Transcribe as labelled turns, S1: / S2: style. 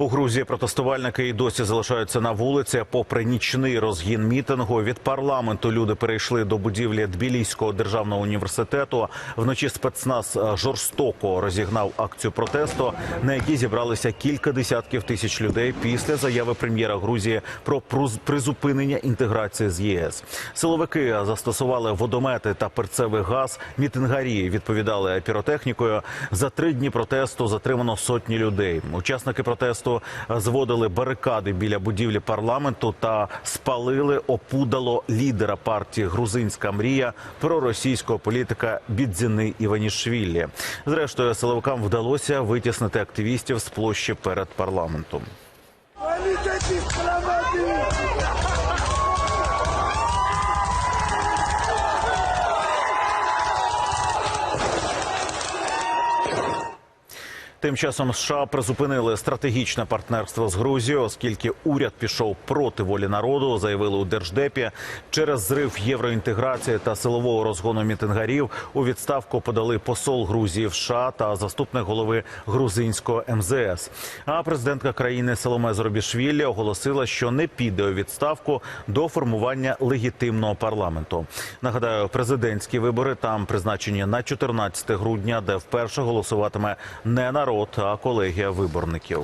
S1: У Грузії протестувальники і досі залишаються на вулиці. Попри нічний розгін мітингу від парламенту люди перейшли до будівлі Тбіліського державного університету. Вночі спецназ е, жорстоко розігнав акцію протесту, на якій зібралися кілька десятків тисяч людей після заяви прем'єра Грузії про призупинення інтеграції з ЄС. Силовики застосували водомети та перцевий газ. Мітингарі відповідали піротехнікою. За три дні протесту затримано сотні людей. Учасники протесту зводили барикади біля будівлі парламенту та спалили опудало лідера партії Грузинська мрія проросійського політика Бідзіни Іванішвілі. Зрештою, силовикам вдалося витіснити активістів з площі перед парламентом. Тим часом США призупинили стратегічне партнерство з Грузією, оскільки уряд пішов проти волі народу, заявили у держдепі. Через зрив євроінтеграції та силового розгону мітингарів у відставку подали посол Грузії в США та заступник голови грузинського МЗС. А президентка країни Соломе Зоробішвілі оголосила, що не піде у відставку до формування легітимного парламенту. Нагадаю, президентські вибори там призначені на 14 грудня, де вперше голосуватиме не народ, а колегія виборників.